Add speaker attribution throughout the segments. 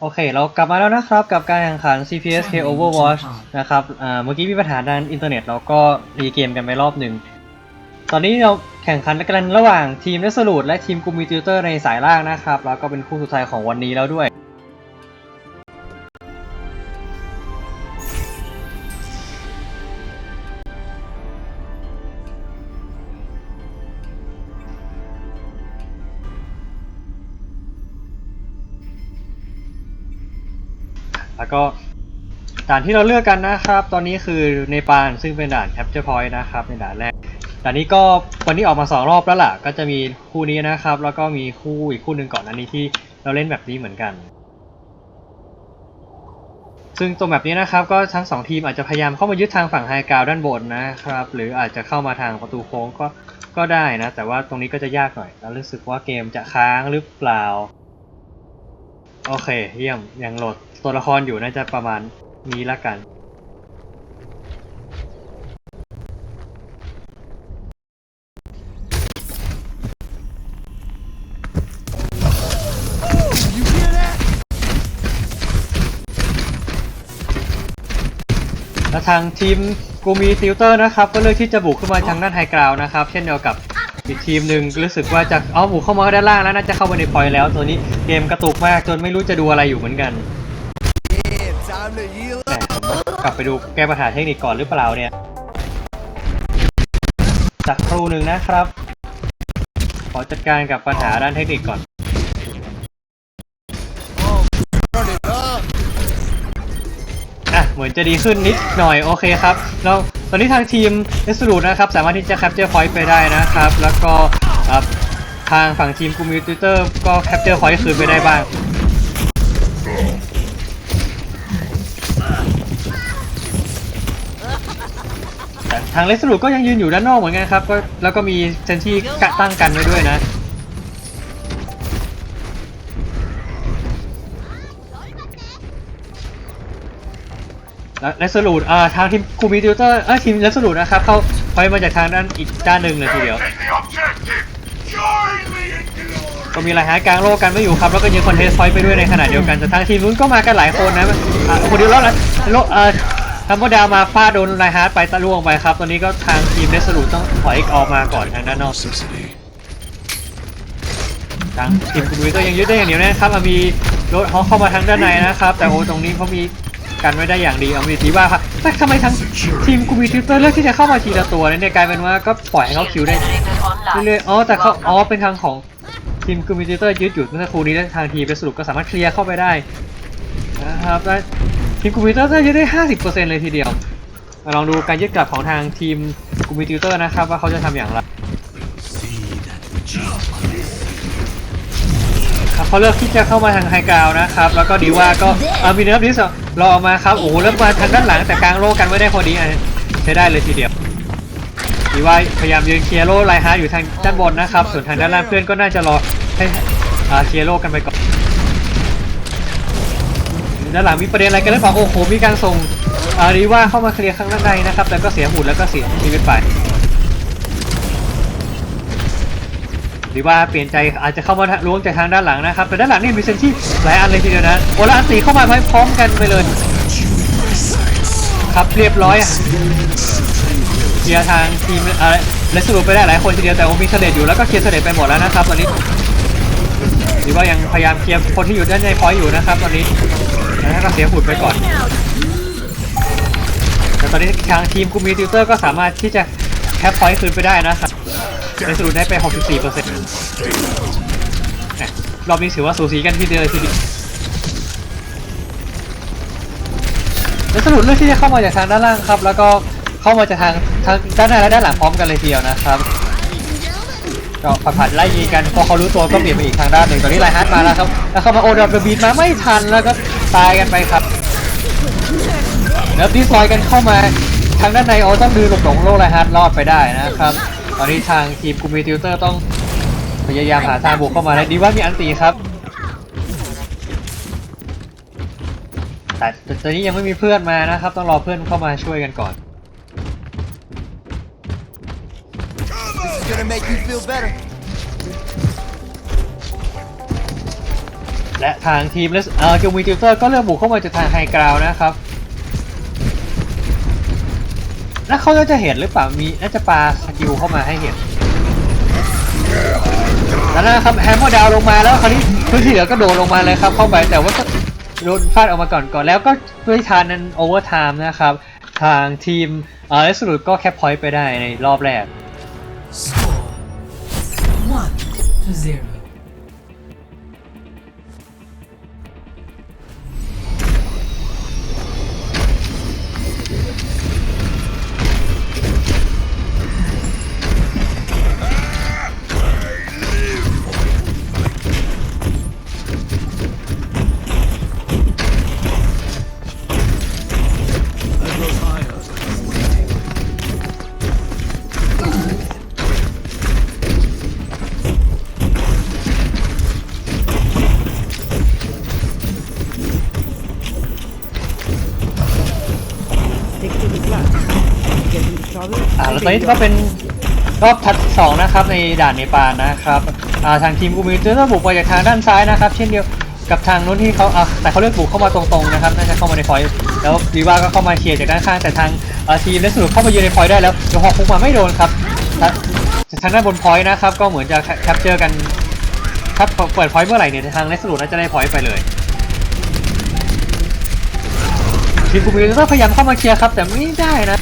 Speaker 1: โอเค เรากลับมาแล้วนะครับ กับการแข่งขัน CPSK Overwatch นะครับอ่าเมื่อกี้มีปัญหาด้านอินเทอร์เน็ตเราก็รีเกมกันไปรอบหนึ่ง ตอนนี้เราแข่งขันกันระหว่างทีม Resolute และทีมกูมิติวเตอร์ในสายล่างนะครับ แล้วก็เป็นคู่สุดท้ายของวันนี้แล้วด้วย ด่านที่เราเลือกกันนะครับ ตอนนี้คือในปานซึ่งเป็นด่าน Capture Point นะครับในด่านแรกด่านนี้ก็วันนี้ออกมาสองรอบแล้วล่ะ ก็จะมีคู่นี้นะครับ แล้วก็มีคู่อีกคู่หนึ่งก่อนอันนี้ที่เราเล่นแบบนี้เหมือนกัน ซึ่งตัวแบบนี้นะครับก็ทั้งสองทีมอาจจะพยายามเข้ามายึดทางฝั่งไฮกราวด้านบนนะครับ หรืออาจจะเข้ามาทางประตูโค้งก็ก็ได้นะ แต่ว่าตรงนี้ก็จะยากหน่อยแล้วรู้สึกว่าเกมจะค้างหรือเปล่า โอเค เยี่ยมยังโหลดตัวละครอยู่น่าจะประมาณ นี้ละกันและทางทีมกูมีติวเตอร์นะครับ ก็เลือกที่จะบุกขึ้นมาทางด้านไฮกราวนะครับ เช่นเดียวกับอีกทีมหนึ่งรู้สึกว่าจะเอาบุกเข้ามาด้านล่างแล้วน่าจะเข้าไปในพอยแล้ว ตัวนี้เกมกระตุกมากจนไม่รู้จะดูอะไรอยู่เหมือนกัน กลับไปดูแก้ปัญหาเทคนิคก่อนหรือเปล่าเนี่ยสักครู่หนึ่งนะครับ ขอจัดการกับปัญหาด้านเทคนิคก่อน อะ เหมือนจะดีขึ้นนิดหน่อย โอเคครับแล้วตอนนี้ทางทีมเอสรูนะครับ สามารถที่จะแคปเจอร์พอยต์ไปได้นะครับ แล้วก็ทางฝั่งทีมกูมิวติเตอร์ก็แคปเจอร์พอยต์คืนไปได้บ้าง แต่ทางเลสรูก็ยังยืนอยู่ด้านนอกเหมือนกันครับก็แล้วก็มีเซนที่กะตั้งกันไว้ด้วยนะ และเลสรูดอ่าทางทีมคูมิติวเตอร์เออทีมเลสรูดนะครับเขาพอยมาจากทางด้านอีกด้านหนึ่งเลยทีเดียว ก็มีหลายหายกลางโลกกันไม่อยู่ครับแล้วก็ยิงคอนเทสต์พอยต์ไปด้วยในขณะเดียวกันแต่ทางทีมนู้นก็มากันหลายคนนะคนเดียวแล้วโลเอ่อ ทัมโบดาวมาฟาดโดนไลฮาร์ดไปตะล่วงไปครับ ตอนนี้ก็ทางทีมเลสรูดต้องถอยออกมาก่อนทางด้านนอก
Speaker 2: Necessity.
Speaker 1: ทางทีมคุณวิทย์ก็ยังยึดได้อย่างเดียวนะครับเอามีรถฮอเข้ามาทางด้านในนะครับ แต่โอ้ตรงนี้เขามีกันไว้ได้อย่างดีเอามีทีว่าครับแต่ทำไมทางทีมกูมีทิวเตอร์เลือกที่จะเข้ามาทีละตัวเนี่ยกลายเป็นว่าก็ปล่อยให้เขาคิวได้เรื่อยๆอ๋อแต่เขาอ๋อเป็นทางของทีมกูมีทิวเตอร์ยึดอยู่เมื่อสักครู่นี้แล้วทางทีมไปสรุปก็สามารถเคลียร์เข้าไปได้นะครับและ ทีมกูมีทิวเตอร์ยึดได้50%เลยทีเดียว มาลองดูการยึดกลับของทางทีมกูมีทิวเตอร์นะครับว่าเขาจะทำอย่างไรครับเขาเลือกที่จะเข้ามาทางไฮกราวนะครับ แล้วก็ดีว่าก็เออมีเนื้อพิสรอออกมาครับ โอ้โหแล้วมาทางด้านหลังแต่กลางโลกันไม่ได้พอดีใช้ได้เลยทีเดียวดีว่าพยายามยืนเคลียร์โลไลฮาร์อยู่ทางด้านบนนะครับ ส่วนทางด้านล่างเพื่อนก็น่าจะรอให้เคลียร์โลกันไปก่อน ด้านหลังมีประเด็นอะไรกันหรือเปล่าโอ้โหมีการส่งอารีว่าเข้ามาเคลียร์ข้างด้านในนะครับแต่ก็เสียหุ่นแล้วก็เสียชีวิตไปหรือว่าเปลี่ยนใจอาจจะเข้ามาล้วงจากทางด้านหลังนะครับ แต่ด้านหลังนี่มีเซนที่หลายอันเลยทีเดียวนะโอลาอันตีเข้ามาพร้อมกันไปเลยครับเรียบร้อยอะเคลียร์ทางทีมเอ่อเละสรูปไปได้หลายคนทีเดียวแต่ว่ามีเสลดอยู่แล้วก็เคลียร์เสลดไปหมดแล้วนะครับตอนนี้หรือว่ายังพยายามเคลียร์คนที่อยู่ด้านในพอยอยู่นะครับตอนนี้ แล้วก็เสียหุ่นไปก่อน แต่ตอนนี้ทางทีมกูมีติวเตอร์ก็สามารถที่จะแคปพอยต์คืนไปได้นะครับเลสรูปได้ไป 64เปอร์เซ็นต์รอบนี้ถือว่าสูสีกันที่เดียวเลยทีเดียวแล้วสรุปเลือกที่จะเข้ามาจากทางด้านล่างครับ แล้วก็เข้ามาจากทางทางด้านหน้าและด้านหลังพร้อมกันเลยทีเดียวนะครับ ก็ผัดผัดไล่ยิงกันพอเขารู้ตัวก็เปลี่ยนไปอีกทางด้านหนึ่งตอนนี้ไลฮาร์ดมาแล้วครับแล้วเขามาโอดอดบีดมาไม่ทันแล้วก็ตายกันไปครับเนิร์ฟดิสลอยกันเข้ามาทางด้านในโอต้องดืนหลบหลงโลกไลฮาร์ดรอดไปได้นะครับตอนนี้ทางทีมกูมีติวเตอร์ต้องพยายามหาทางบุกเข้ามาและดีว่ามีอันตีครับแต่ตอนนี้ยังไม่มีเพื่อนมานะครับ ต้องรอเพื่อนเข้ามาช่วยกันก่อน
Speaker 3: gonna make you feel better.
Speaker 1: และทางทีมเลสเอ่อกิลมีติวเตอร์ก็เริ่มบุกเข้ามาจากทางไฮกราวนะครับ แล้วเขาจะเห็นหรือเปล่ามีน่าจะปาสกิลเข้ามาให้เห็นแล้วนะครับแฮมเมอร์ดาวลงมาแล้วคราวนี้พื้นที่เหลือก็โดดลงมาเลยครับเข้าไปแต่ว่าก็โดนฟาดออกมาก่อนก่อนแล้วก็ด้วยทานนั้นโอเวอร์ไทม์นะครับ ทางทีมเออสุดก็แคปพอยต์ไปได้ในรอบแรก
Speaker 4: s one to zero.
Speaker 1: อ่าแล้วตอนนี้ก็เป็นรอบทัดสองนะครับในด่านเนปาลนะครับอ่าทางทีมกูมิเตอร์บุกไปจากทางด้านซ้ายนะครับ เช่นเดียวกับทางนู้นที่เขาอ่าแต่เขาเลือกบุกเข้ามาตรงๆนะครับน่าจะเข้ามาในพอยต์แล้วดีว่าก็เข้ามาเคลียร์จากด้านข้างแต่ทางอ่าทีมเลสสุดเข้ามายืนในพอยต์ได้แล้วเดี๋ยวฮอกคุกมาไม่โดนครับทางทางด้านบนพอยต์นะครับก็เหมือนจะแคปเจอร์กันถ้าเปิดพอยต์เมื่อไหร่เนี่ยทางเลสสุดน่าจะได้พอยต์ไปเลย ทีมกูมิวก็พยายามเข้ามาเคลียร์ครับ แต่ไม่ได้นะ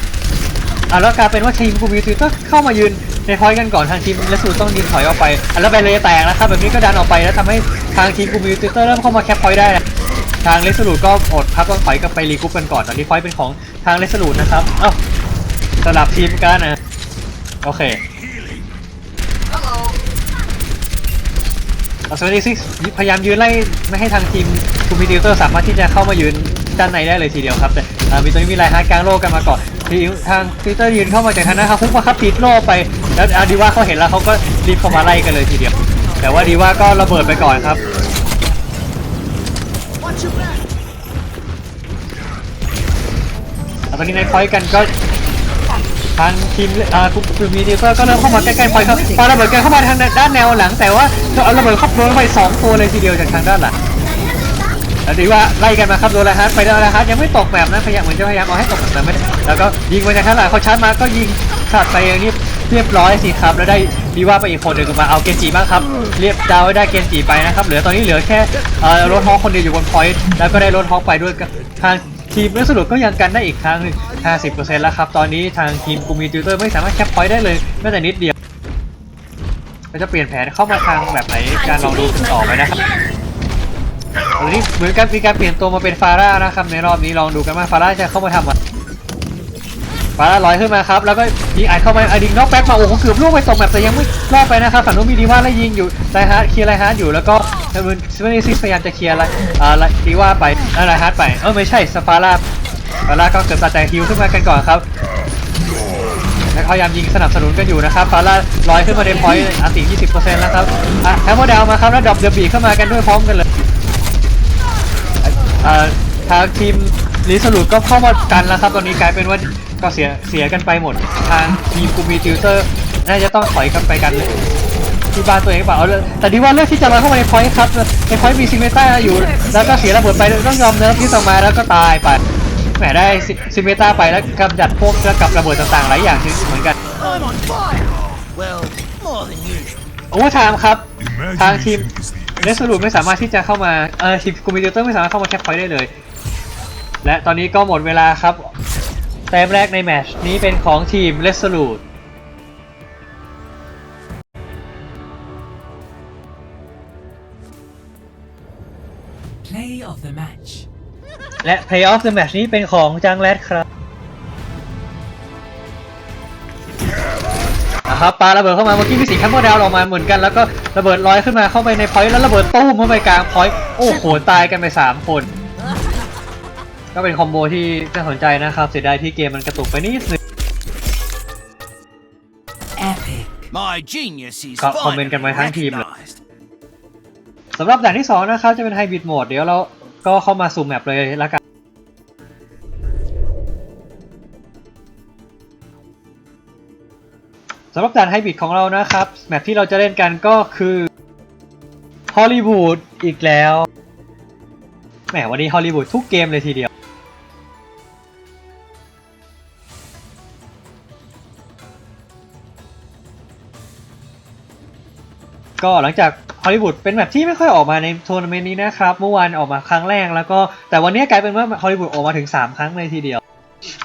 Speaker 1: อะแล้วกลายเป็นว่าทีมกูมิวก็เข้ามายืนในพอยต์กันก่อนทางทีมแลสูต้องดินถอยออกไปอะแล้วไปเลยแตกนะครับแบบนี้ก็ดันออกไปแล้วทำให้ทางทีมกูมิวเริ่มเข้ามาแคปพอยต์ได้นะทางเลสลูดก็อดพักต้องถอยกลับไปรีกรุ๊ปกันก่อนตอนนี้พอยต์เป็นของทางเลสลูดนะครับเอ้าสลับทีมกันนะโอเคเอาสวัสดีซิพยายามยืนไล่ไม่ให้ทางทีมคูมิวเตอร์สามารถที่จะเข้ามายืน ด้านในได้เลยทีเดียวครับแต่อ่ามีตรงนี้มีลายฮาร์ดกลางโลกกันมาก่อนทีทางฟิลเตอร์ยืนเข้ามาจากทางนั้นครับคุกมาครับปิดโล่ไป แล้วอาดีว่าเขาเห็นแล้วเขาก็รีบเข้ามาไล่กันเลยทีเดียว แต่ว่าดีว่าก็ระเบิดไปก่อนครับตอนนี้ในพอยกันก็ทางทีมอ่าคุมมีดีเตอร์ก็เริ่มเข้ามาใกล้ๆพอยครับปาระเบิดกันเข้ามาทางด้านแนวหลัง แต่ว่าเอาระเบิดเข้าโดนไปสองตัวเลยทีเดียวจากทางด้านหลัง แล้วดีว่าไล่กันมาครับโดนลาฮัทไปโดนลาฮัทยังไม่ตกแบบนะพยายามเหมือนจะพยายามเอาให้ตกแต่ไม่ได้แล้วก็ยิงไปจากข้างหลังเขาชาร์จมาก็ยิงขาดไปอย่างนี้เรียบร้อยสิครับแล้วได้ดีว่าไปอีกคนหนึ่งมาเอาเกนจิบ้างครับเรียบดาวได้เกนจิไปนะครับเหลือตอนนี้เหลือแค่รถฮอกคนเดียวอยู่บนพอยต์แล้วก็ได้รถฮอกไปด้วยทางทีมเรื่องสรุปก็ยังกันได้อีกครั้งหนึ่ง50%แล้วครับตอนนี้ทางทีมกูมีติวเตอร์ไม่สามารถแคปพอยต์ได้เลยแม้แต่นิดเดียวก็จะเปลี่ยนแผนเข้ามาทางแบบไหนการลองดูต่อไปนะครับ วันนี้เหมือนกันมีการเปลี่ยนตัวมาเป็นฟาร่านะครับในรอบนี้ลองดูกันว่าฟาร่าจะเข้ามาทำอะไรฟาร่าลอยขึ้นมาครับแล้วก็ยิงอัดเข้ามาอดิงน็อกแบ็กมาโอ้โหเกือบล่วงไปตกแบบแต่ยังไม่รอดไปนะครับฝั่งนู้นมีดีว่าไล่ยิงอยู่ไลฮาร์ดเคลียร์ไลฮาร์ดอยู่แล้วก็เซเว่นเซเว่นซิพยายามจะเคลียร์ไลอ่าลดีว่าไปแล้วไลฮาร์ดไปเออไม่ใช่สฟาร่าฟาร่าก็เกิดตัดแต่ฮิวขึ้นมากันก่อนครับแล้วพยายามยิงสนับสนุนกันอยู่นะครับฟาร่าลอยขึ้นมาในพอยต์อันติ20%แล้วครับอะแฮมเมอร์ดาวมาครับแล้วดรอปเดอะบีเข้ามากันด้วยพร้อมกันเลย อ่อทางทีมลิสลูดก็เข้ามากันแล้วครับ ตอนนี้กลายเป็นว่าก็เสียเสียกันไปหมด ทางทีมกูมีติวเตอร์น่าจะต้องถอยกันไปกันเลยที่บ้านตัวเองเปล่าเอาเลยแต่ดีว่าเลือกที่จะลอยเข้ามาในพอยต์ครับในพอยต์มีซิเมต้าอยู่ แล้วก็เสียระเบิดไปต้องยอมเนิร์ฟที่ส่งมาแล้วก็ตายไปแหมได้ซิเมต้าไปแล้วกำจัดพวกกับระเบิดต่างๆหลายอย่างเหมือนกัน
Speaker 3: I'm on fire. Well, more than usual.
Speaker 1: โอเวอร์ไทม์ครับ ทางทีม เรสลูดไม่สามารถที่จะเข้ามาเออทีมกูมิเตอร์ไม่สามารถเข้ามาแคปพอยต์ได้เลย และตอนนี้ก็หมดเวลาครับแต้มแรกในแมตช์นี้เป็นของทีมเรสลูด
Speaker 4: Play of the match.
Speaker 1: และ Play of the Match นี้เป็นของจังแรดครับ ครับปาระเบิดเข้ามาเมื่อกี้มีสีแคมเปอร์ดาวออกมาเหมือนกันแล้วก็ระเบิดลอยขึ้นมาเข้าไปในพอยต์แล้วระเบิดตู้มเข้าไปกลางพอยต์โอ้โหตายกันไป 3 คน ก็เป็นคอมโบที่น่าสนใจนะครับ เสียดายที่เกมมันกระตุกไปนิดนึง
Speaker 4: Epic.
Speaker 3: My genius is
Speaker 1: ก็คอมเมนต์กันมาทั้งทีมเลย
Speaker 3: recognized.
Speaker 1: สำหรับด่านที่ 2 นะครับ จะเป็นไฮบริดโหมดเดี๋ยวเราก็เข้ามาสู่แมปเลยละกัน สำหรับด่านไฮบริดของเรานะครับ แมปที่เราจะเล่นกันก็คือฮอลลีวูดอีกแล้วแหมวันนี้ฮอลลีวูดทุกเกมเลยทีเดียว ก็หลังจากฮอลลีวูดเป็นแบบที่ไม่ค่อยออกมาในทัวร์นาเมนต์นี้นะครับ เมื่อวานออกมาครั้งแรกแล้วก็แต่วันนี้กลายเป็นว่าฮอลลีวูดออกมาถึง 3 ครั้งเลยทีเดียว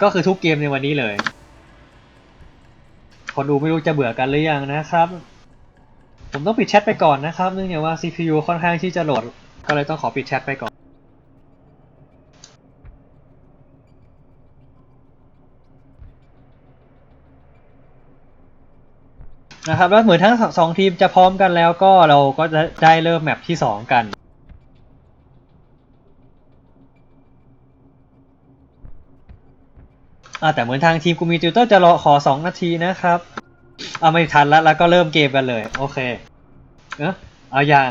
Speaker 1: ก็คือทุกเกมในวันนี้เลย คนดูไม่รู้จะเบื่อกันหรือยังนะครับ ผมต้องปิดแชทไปก่อนนะครับ เนื่องจากว่า CPU ค่อนข้างที่จะโหลด ก็เลยต้องขอปิดแชทไปก่อนนะครับแล้วเหมือนทั้งสองทีมจะพร้อมกันแล้วก็เราก็จะได้เริ่มแมปที่ 2 กัน อ่าแต่เหมือนทางทีมกูมีติวเตอร์จะรอขอ 2 นาทีนะครับเอาไม่ทันแล้วแล้วก็เริ่มเกมกันเลย โอเค เออเอาอย่าง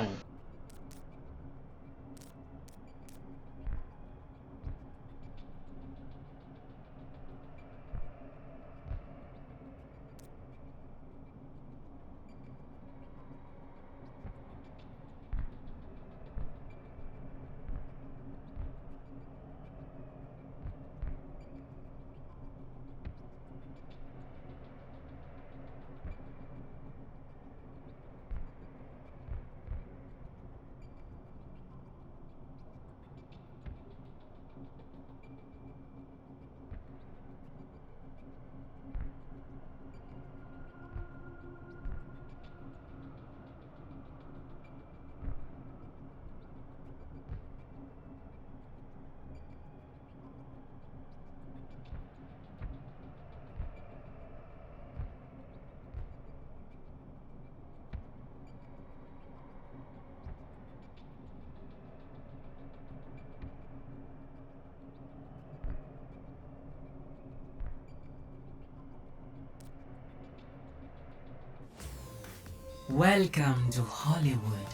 Speaker 4: Welcome to Hollywood.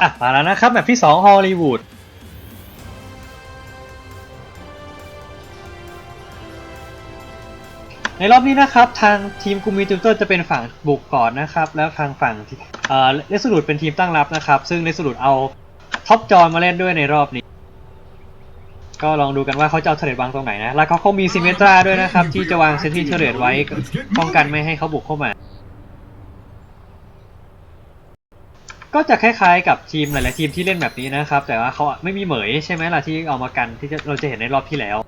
Speaker 1: อะมาแล้วนะครับแมปที่2ฮอลลีวูดในรอบนี้นะครับ ทางทีมกูมีติวเตอร์จะเป็นฝั่งบุกก่อนนะครับ แล้วทางฝั่งเอ่อเลสลูดเป็นทีมตั้งรับนะครับ ซึ่งเลสลูดเอาท็อปจอนมาเล่นด้วยในรอบนี้ ก็ลองดูกันว่าเขาจะเอาเทเลตวางตรงไหนนะ แล้วเขาเขามีซิมเมตราด้วยนะครับ ที่จะวางเซนที่เทเลตไว้ป้องกันไม่ให้เขาบุกเข้ามา ก็จะคล้ายๆกับทีมหลายๆทีมที่เล่นแบบนี้นะครับ แต่ว่าเขาไม่มีเหมยใช่ไหมล่ะที่เอามากันที่จะเราจะเห็นในรอบที่แล้ว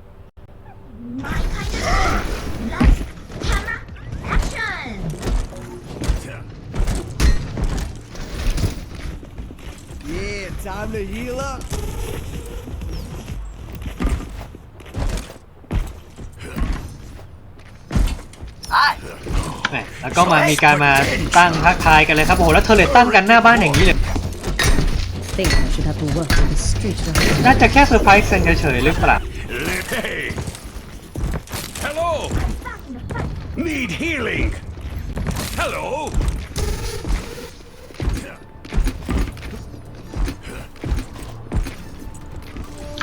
Speaker 1: แหมแล้วก็มามีการมาตั้งทักทายกันเลยครับโอ้โหแล้วเทเลตตั้งกันหน้าบ้านอย่างนี้เลย
Speaker 5: think I should have to work with the street rabbit.
Speaker 1: น่าจะแค่เซอร์ไพรส์กันเฉยๆหรือเปล่า
Speaker 2: Hey! Hello! Need healing! Hello!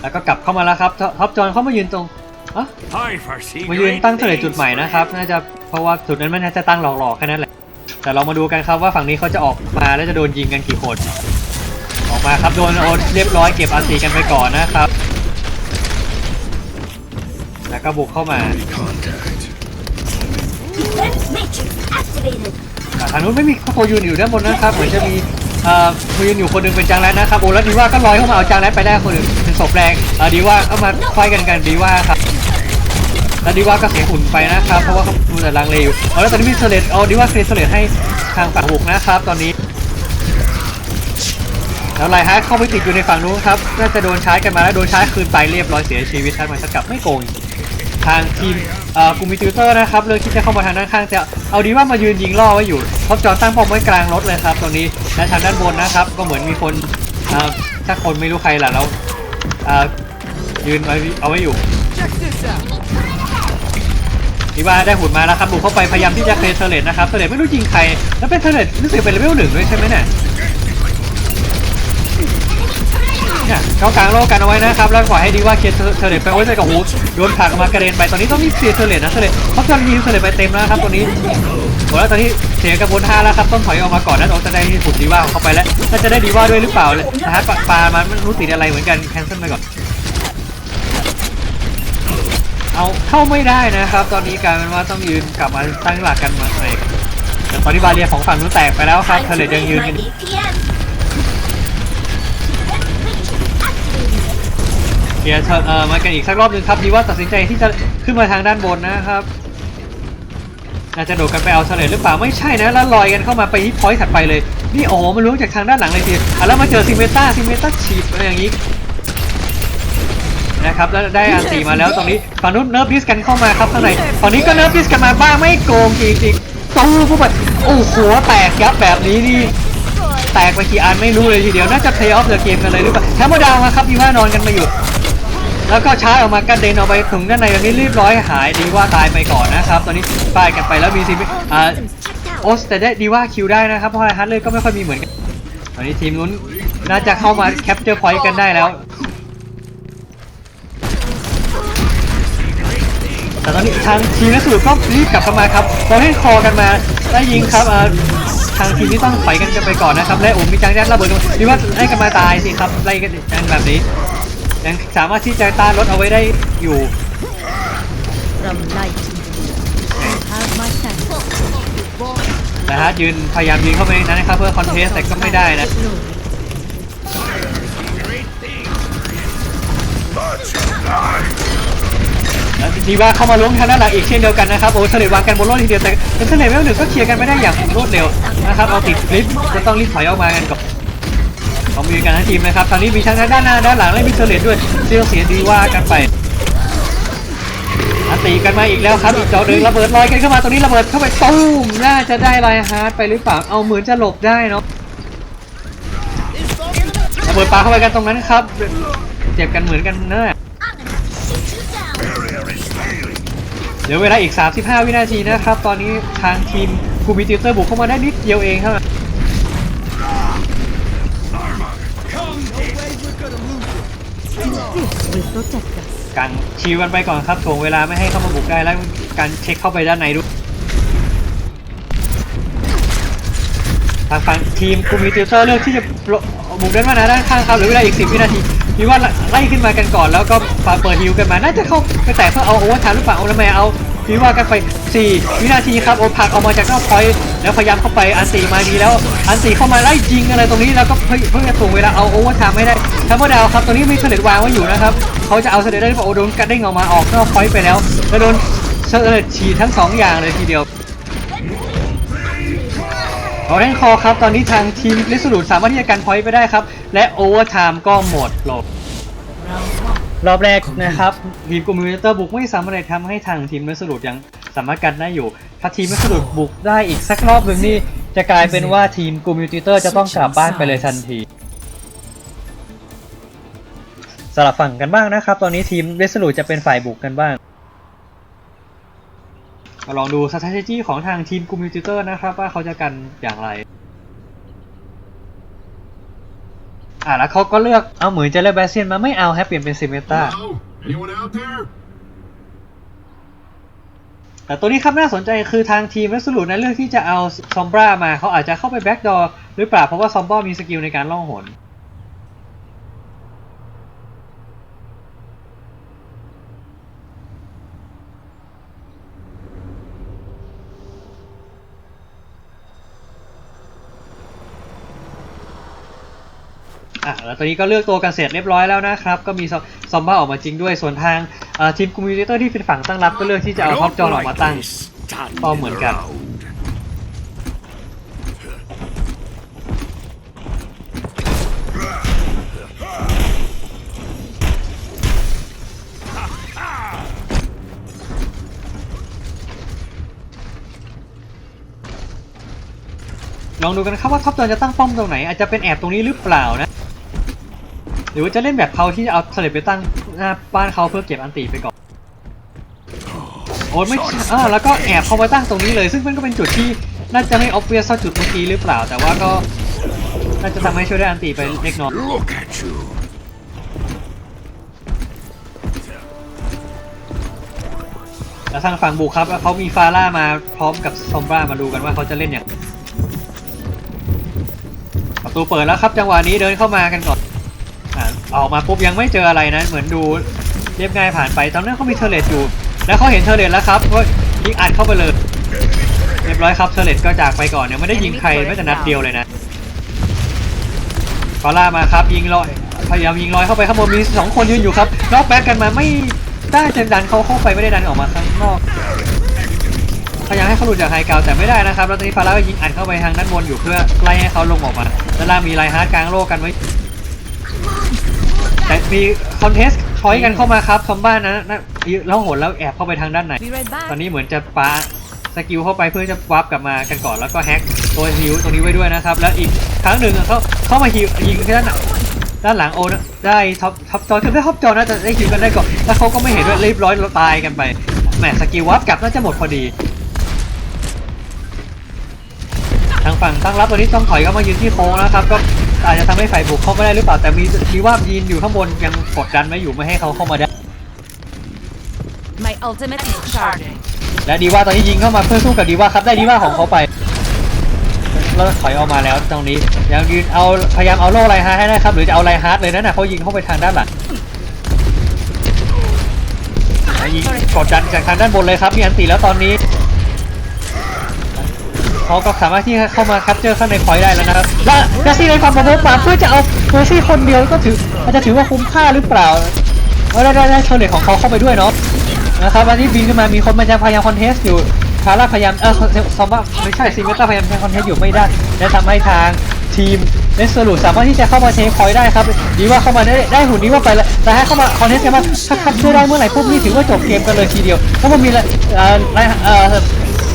Speaker 1: แล้วก็กลับเข้ามาแล้วครับท็อท็อปจอนเข้ามายืนตรง อะ
Speaker 2: I foresee
Speaker 1: มายืน
Speaker 2: great
Speaker 1: ตั้งเทเลต
Speaker 2: things
Speaker 1: จุดใหม่นะครับ
Speaker 2: for
Speaker 1: น่าจะเพราะว่าจุดนั้นมันน่าจะตั้งหลอกๆแค่นั้นแหละ แต่เรามาดูกันครับว่าฝั่งนี้เขาจะออกมาแล้วจะโดนยิงกันกี่คน ออกมาครับโดนโอนเรียบร้อยเก็บอาซีกันไปก่อนนะครับ แล้วก็บุกเข้ามา
Speaker 2: Contact.
Speaker 6: Defense matrix activated.
Speaker 1: อ่าทางนู้นไม่มีโคยูนอยู่ด้านบนนะครับ เหมือนจะมีเอ่อโคยูนอยู่คนหนึ่งเป็นจางแรดนะครับโอ้แล้วดีว่าก็ลอยเข้ามาเอาจางแรดไปได้คนหนึ่งเป็นศพแรงอ่าดีว่าเข้ามาไฟกันกันดีว่าครับ แล้วดีว่าก็เสียหุ่นไปนะครับ เพราะว่าเขาดูแต่ลังเลอยู่เอาแล้วตอนนี้มีเทเลตเอาดีว่าเคลียร์เทเลตให้ทางฝั่งบุกนะครับ ตอนนี้ แล้วไลฮาร์ดเข้าไปติดอยู่ในฝั่งนู้นครับ น่าจะโดนชาร์จกันมาแล้วโดนชาร์จคืนไปเรียบร้อยเสียชีวิตทันมันสกัดไม่โกงทางทีมเอ่อกลุ่มมิติวเตอร์นะครับเลยที่จะเข้ามาทางด้านข้างจะเอาดีว่ามายืนยิงล่อไว้อยู่ท็อปจอตั้งป้อมไว้กลางรถเลยครับตรงนี้และทางด้านบนนะครับ ก็เหมือนมีคนเอ่อถ้าคนไม่รู้ใครแหละแล้วเอ่อยืนไว้เอาไว้อยู่ ดีว่าได้หุ่นมาแล้วครับบุกเข้าไปพยายามที่จะเคลียร์เทเลตนะครับเทเลตไม่รู้ยิงใคร แล้วเป็นเทเลตรู้สึกเป็นเลเวลหนึ่งด้วยใช่ไหมเนี่ยเนี่ยเขากลางโลกกันเอาไว้นะครับแล้วปล่อยให้ดีว่าเคลียร์เทเลตไปโอ้ยแต่กับหูโดนผลักออกมากระเด็นไปตอนนี้ต้องรีบเคลียร์เทเลตนะเทเลตเขาจะยิงเทเลตไปเต็มแล้วครับตอนนี้โอ้แล้วตอนนี้เสียกระบวนท่าแล้วครับต้องถอยออกมาก่อนนะเราจะได้ผุดดีว่าเข้าไปแล้วน่าจะได้ดีว่าด้วยหรือเปล่าเลยนะฮะปลามันรู้ติดอะไรเหมือนกันแคนเซิลไปก่อน เอาเข้าไม่ได้นะครับ ตอนนี้กลายเป็นว่าต้องยืนกลับมาตั้งหลักกันมาใหม่แต่ตอนนี้บาเรียของฝั่งนู้นแตกไปแล้วครับ
Speaker 6: Time
Speaker 1: เทเลต
Speaker 6: to
Speaker 1: ยังยืนเกียร์เชิญเอ่อมากันอีกสักรอบหนึ่งครับดีว่าตัดสินใจที่จะขึ้นมาทางด้านบนนะครับน่าจจะโดดกันไปเอาเฉลยหรือเปล่าไม่ใช่นะแล้วลอยกันเข้ามาไปที่พอยต์ถัดไปเลยนี่โอ้มันรู้จากทางด้านหลังเลยทีอะแล้วมาเจอซิเมต้าซิเมต้าฉีดอะไรอย่างนี้ นะครับแล้วได้อันตีมาแล้วตรงนี้ฝั่งนู้นเนิร์ฟดิสกันเข้ามาครับข้างในฝั่งนี้ก็เนิร์ฟดิสกันมาบ้างไม่โกงจริงๆตู้พวกมันโอ้โหแตกยับแบบนี้นี่แตกไปกี่อันไม่รู้เลยทีเดียวน่าจะ play off the game กันเลยหรือเปล่าแคมเบอร์ดาวมาครับดีว่านอนกันมาอยู่ แล้วก็ชาร์จออกมากระเด็นออกไปถึงด้านในตอนนี้รีบร้อยหายดีว่าตายไปก่อนนะครับตอนนี้ป้ายกันไปแล้วมีซีอ่า
Speaker 6: Systems checked out.
Speaker 1: โอสแต่ได้ดีว่าคิวได้นะครับเพราะอะไรฮัทเลยก็ไม่ค่อยมีเหมือนกันตอนนี้ทีมนู้นน่าจะเข้ามาแคปเจอร์พอยต์กันได้แล้ว แต่ตอนนี้ทางทีมนักสืบก็รีบกลับเข้ามาครับเราให้คอกันมาได้ยิงครับอ่าทางทีมนี้ต้องถอยกันกันไปก่อนนะครับและโอ้มีจังยัดระเบิดลงดีว่าไล่กันมาตายสิครับไล่กันกันแบบนี้ยังสามารถที่จะต้านรถเอาไว้ได้อยู่นะฮะยืนพยายามยิงเข้าไปนนั้นนะครับเพื่อคอนเทสแต่ก็ไม่ได้นะ แล้วดีว่าเข้ามาล้วงทางด้านหลังอีกเช่นเดียวกันนะครับโอ้เฉลยวางกันบนโลกทีเดียวแต่เป็นเฉลยไม่หนึ่งก็เคลียร์กันไม่ได้อย่างรวดเร็วนะครับเอาติดลิฟต์ต้องรีบถอยออกมากันก่อนเขามีกันทั้งทีมนะครับตอนนี้มีทั้งด้านหน้าด้านหลังและมีเฉลยด้วยเซียเสียดีว่ากันไปตีกันมาอีกแล้วครับอีกจอหนึ่งระเบิดลอยกันเข้ามาตรงนี้ระเบิดเข้าไปตูมน่าจะได้ลน์ฮาร์ดไปหรือเปล่าเอาเหมือนจะหลบได้เนาะระเบิดปาเข้าไปกันตรงนั้นครับ เจ็บกันเหมือนกันเนอะ เหลือเวลาอีก 35 วินาทีนะครับ ตอนนี้ทางทีมคูบิติวเตอร์บุกเข้ามาได้นิดเดียวเองเท่านั้น
Speaker 5: Will protect us.
Speaker 1: การชิวกันไปก่อนครับถ่วงเวลาไม่ให้เข้ามาบุกได้แล้วการเช็คเข้าไปด้านในด้วยทางฝั่งทีมคูบิติวเตอร์เลือกที่จะ บุกด้านมาด้านข้างครับเหลือเวลาอีก10วินาทีมีว่าไล่ขึ้นมากันก่อนแล้วก็ฟาเปิดฮิวกันมา น่าจะเข้าไปแตะเพื่อเอาโอเวอร์ทม์หรือเปล่าเอาแล้วแม่เอาพิว่ากันไป 4 วินาทีครับโอผลักออกมาจากนอกพอยต์แล้วพยายามเข้าไปอันตีมาดีแล้ว อันตีเข้ามาไล่ยิงอะไรตรงนี้แล้วก็เพิ่งเพิ่งจะถ่วงเวลาเอาโอเวอร์ไทม์ไม่ได้ทัมเบอร์ดาวครับตรงนี้มีเสด็จวางไว้อยู่นะครับเขาจะเอาเสด็จได้เปล่าโอโดนกระเด้งออกมาออกนอกพอยต์ไปแล้วแล้วโดนเสด็จฉีดทั้งสองอย่างเลยทีเดียว เอาแรงคอครับ ตอนนี้ทางทีมลิสูดสามารถที่จะกันพอยต์ไปได้ครับ และโอเวอร์ไทม์ก็หมดลงรอบแรกนะครับทีมกูมิเตอร์บุกไม่สามารถทำให้ทางทีมลิสูดยังสามารถกันได้อยู่ ถ้าทีมลิสูดบุกได้อีกสักรอบหนึ่งนี่จะกลายเป็นว่าทีมกูมิเตอร์จะต้องกลับบ้านไปเลยทันทีสลับฝั่งกันบ้างนะครับ ตอนนี้ทีมลิสูดจะเป็นฝ่ายบุกกันบ้าง มาลองดู strategy ของทางทีมกูมิเตอร์นะครับ ว่าเขาจะกันอย่างไร อะแล้วเขาก็เลือกเอาเหมือนจะเลือกแบสเซียนมาไม่เอาฮะเปลี่ยนเป็นซิเมตา
Speaker 2: Hello? Anyone out there?
Speaker 1: แต่ตัวนี้ครับน่าสนใจคือทางทีมและสรุปนั้นเลือกที่จะเอาซอมบรามาเขาอาจจะเข้าไปแบ็กดอร์หรือเปล่าเพราะว่าซอมบรามีสกิลในการล่องหน อะแล้วตอนนี้ก็เลือกตัวกันเสร็จเรียบร้อยแล้วนะครับ ก็มีซอมบ้าออกมาจริงด้วย ส่วนทางทีมคอมมิวนิเตอร์ที่เป็นฝั่งตั้งรับก็เลือกที่จะเอาท็อปจอนออกมาตั้ง
Speaker 2: standing
Speaker 1: ก็เหมือนกันลองดูกันครับว่าท็อปจอนจะตั้งป้อมตรงไหนอาจจะเป็นแอบตรงนี้หรือเปล่านะ รือว่าจะเล่นแบบเขาที่เอาเสลบไปตั้งหน้าบ้านเขาเพื่อเก็บอันตีไปก่อนโอ้ไม่อ่าแล้วก็แอบเข้าไปตั้งตรงนี้เลย ซึ่งมันก็เป็นจุดที่น่าจะไม่ออฟเวียสเท่าจุดเมื่อกี้หรือเปล่า แต่ว่าก็น่าจะทำให้ช่วยได้อันตีไปเล็กน้อยแล้วทางฝั่งบุกครับเขามีฟาร่ามาพร้อมกับซอมบ้ามาดูกันว่าเขาจะเล่นอย่างประตูเปิดแล้วครับจังหวะนี้เดินเข้ามากันก่อน อ่าออกมาปุ๊บยังไม่เจออะไรนะเหมือนดูเรียบง่ายผ่านไปตอนนั้นเขามีเทเลตอยู่ แล้วเขาเห็นเทเลตแล้วครับก็ยิงอัดเข้าไปเลยเรียบร้อยครับเทเลตก็จากไปก่อนเนี่ยไม่ได้ยิงใครแม้แต่นัดเดียวเลยนะฟาร่ามาครับยิงลอยพยายามยิงลอยเข้าไปข้างบนมีสองคนยืนอยู่ครับล็อกแบ็กกันมาไม่ได้จะดันเขาเข้าไปไม่ได้ดันออกมาข้างนอกพยายามให้เขาหลุดจากไฮกาวแต่ไม่ได้นะครับแล้วตอนนี้ฟาร่าก็ยิงอัดเข้าไปทางด้านบนอยู่เพื่อไล่ให้เขาลงออกมาด้านล่างมีไลฮาร์ดกลางโลกกันไว้ แต่มีคอนเทสชอยกันเข้ามาครับซอมบ้านนะนะแล้วโหนแล้วแอบเข้าไปทางด้านใน
Speaker 5: Be right
Speaker 1: ตอน
Speaker 5: back.
Speaker 1: นี้เหมือนจะปาสกิลเข้าไปเพื่อจะวับกลับมากันก่อนแล้วก็แฮ็กตัวฮิวตรงนี้ไว้ด้วยนะครับ แล้วอีกครั้งหนึ่งเขาเข้ามาฮิวยิงที่ด้านหลังด้านหลังโอนะได้ท็อปท็อปจอคือได้ท็อปจอน่าจะได้ฮิวกันได้ก่อนแล้วเขาก็ไม่เห็นด้วยรีบร้อยตายกันไปแหมสกิลวับกลับน่าจะหมดพอดีทางฝั่งตั้งรับตัวนี้ต้องถอยเข้ามายืนที่โค้งนะครับก็ อาจจะทำให้ฝ่ายบุกเข้าไม่ได้หรือเปล่าแต่มีมีว่ายืนอยู่ข้างบนยังกดดันไว้อยู่ไม่ให้เขาเข้ามาได้
Speaker 5: My ultimate is charging.
Speaker 1: และดีว่าตอนนี้ยิงเข้ามาเพื่อสู้กับดีว่าครับได้ดีว่าของเขาไปแล้วถอยออกมาแล้วตรงนี้ยังยืนเอาพยายามเอาโล่ไลฮาร์ดให้ได้ครับหรือจะเอาไลฮาร์ดเลยนั่นน่ะเขายิงเข้าไปทางด้านหลังแล้วยิงกดดันจากทางด้านบนเลยครับมีอันตีแล้วตอนนี้ เขาก็สามารถที่จะเข้ามาคัดเจอข้างในพอยได้แล้วนะครับ และดาซี่ในความประมุขมาเพื่อจะเอาเมอร์ซี่คนเดียวก็ถือมันจะถือว่าคุ้มค่าหรือเปล่าเอาได้ได้ได้เทเลตของเขาเข้าไปด้วยเนาะนะครับวันนี้บินขึ้นมามีคนมาจะพยายามคอนเทสอยู่คาร่าพยายามเออซอมบ้าไม่ใช่ซิมเมต้าพยายามใช้คอนเทสอยู่ไม่ได้และทำให้ทางทีมเลสเซอรูสามารถที่จะเข้ามาเทคพอยได้ครับดีว่าเข้ามาได้ได้หุ่นนี้ว่าไปแล้วแต่ถ้าเข้ามาคอนเทสกันมาถ้าคัดเชื่อได้เมื่อไหร่ปุ๊บนี่ถือว่าจบเกมกันเลยทีเดียวเพราะมันมีละไรเอ่อ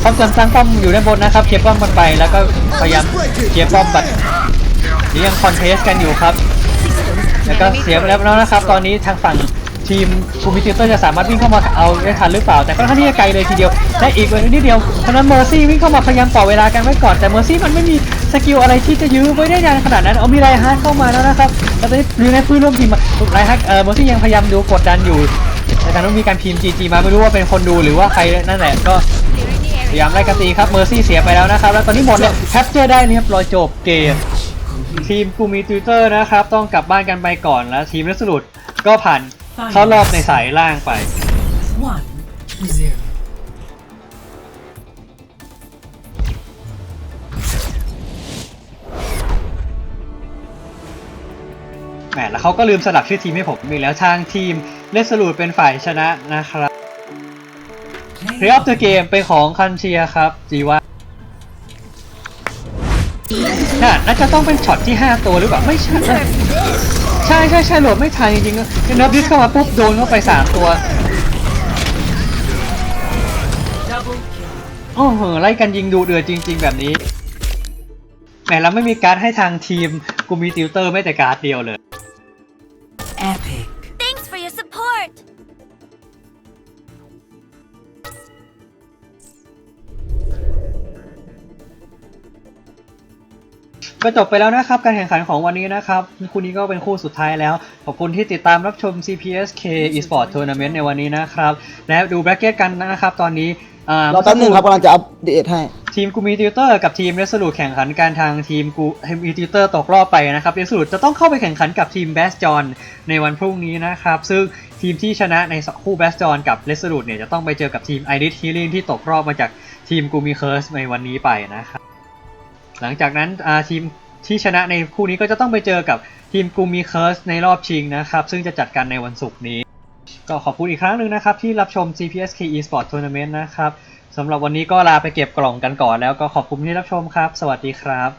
Speaker 1: ความจำตั้งป้อมอยู่ด้านบนนะครับเคลียร์ป้อมมันไปแล้วก็พยายามเคลียร์ป้อมบัดนี่ยังคอนเทสต์กันอยู่ครับ แล้วก็เสียไปแล้วนะครับ ตอนนี้ทางฝั่งทีมคูมิเตอร์จะสามารถวิ่งเข้ามาเอาได้ทันหรือเปล่า แต่ค่อนข้างที่จะไกลเลยทีเดียวและอีกนิดเดียวทางนั้นเมอร์ซี่วิ่งเข้ามาพยายามต่อเวลากันไว้ก่อนแต่เมอร์ซี่มันไม่มีสกิลอะไรที่จะยื้อไว้ได้นานขนาดนั้นเอามีไรฮาร์ดเข้ามาแล้วนะครับแล้วตอนนี้ดูในพื้นร่วมทีมไรฮาร์ดเออเมอร์ซี่ยังพยายามดูกดดันอยู่แต่ทางนั้นมีการพิมพ์จีจีมาไม่รู้ว่าเป็นคนดูหรือว่าใครนั่นแหละก็ พยายามไล่กันตีครับเมอร์ซี่เสียไปแล้วนะครับ แล้วตอนนี้หมดเนี่ยแคปเจอร์ได้เรียบร้อยจบเกม ทีมกูมีติวเตอร์นะครับ ต้องกลับบ้านกันไปก่อนแล้วทีมรัสรุดก็ผ่านเข้ารอบในสายล่างไป แหมแล้วเขาก็ลืมสลักชื่อทีมให้ผมอีกแล้วทางทีมเลสรูดเป็นฝ่ายชนะนะครับ เพลย์ออฟเดอะเกมเป็นของคันเชียครับ จีว่าน่าน่าจะต้องเป็นช็อตที่ 5 ตัวหรือเปล่า ไม่ใช่ ใช่ใช่ใช่โหลดไม่ทันจริงๆเนิร์ฟดิสเข้ามาปุ๊บโดนเข้าไป 3 ตัวโอ้โหไล่กันยิงดูเดือดจริง ๆ แบบนี้แหมแล้วไม่มีการดให้ทางทีม กูมีติวเตอร์ไม่แต่การ์ดเดียวเลย ก็จบไปแล้วนะครับการแข่งขันของวันนี้นะครับคู่นี้ก็เป็นคู่สุดท้ายแล้ว ขอบคุณที่ติดตามรับชม CPSK Esport Tournament ในวันนี้นะครับ และดูแบล็กเก็ตกันนะครับตอนนี้อ่า
Speaker 7: เราแป๊บนึงครับกำลังจะอัปเดตให้
Speaker 1: ทีมกูมีติวเตอร์กับทีมเรสลูแข่งขันการทางทีมกูมีติวเตอร์ตกรอบไปนะครับเรสลูจะต้องเข้าไปแข่งขันกับทีมแบสจอนในวันพรุ่งนี้นะครับ ซึ่งทีมที่ชนะในคู่แบสจอนกับเรสลูเนี่ยจะต้องไปเจอกับทีมไอริสฮีลิงที่ตกรอบมาจากทีมกูมีเคิร์สในวันนี้ไปนะครับ หลังจากนั้นทีมที่ชนะในคู่นี้ก็จะต้องไปเจอกับทีมกูมีเคิร์สในรอบชิงนะครับ ซึ่งจะจัดกันในวันศุกร์นี้ ก็ขอบคุณอีกครั้งหนึ่งนะครับ ที่รับชม CPSK Esport Tournament นะครับสำหรับวันนี้ก็ลาไปเก็บกล่องกันก่อนแล้วก็ขอบคุณที่รับชมครับ สวัสดีครับ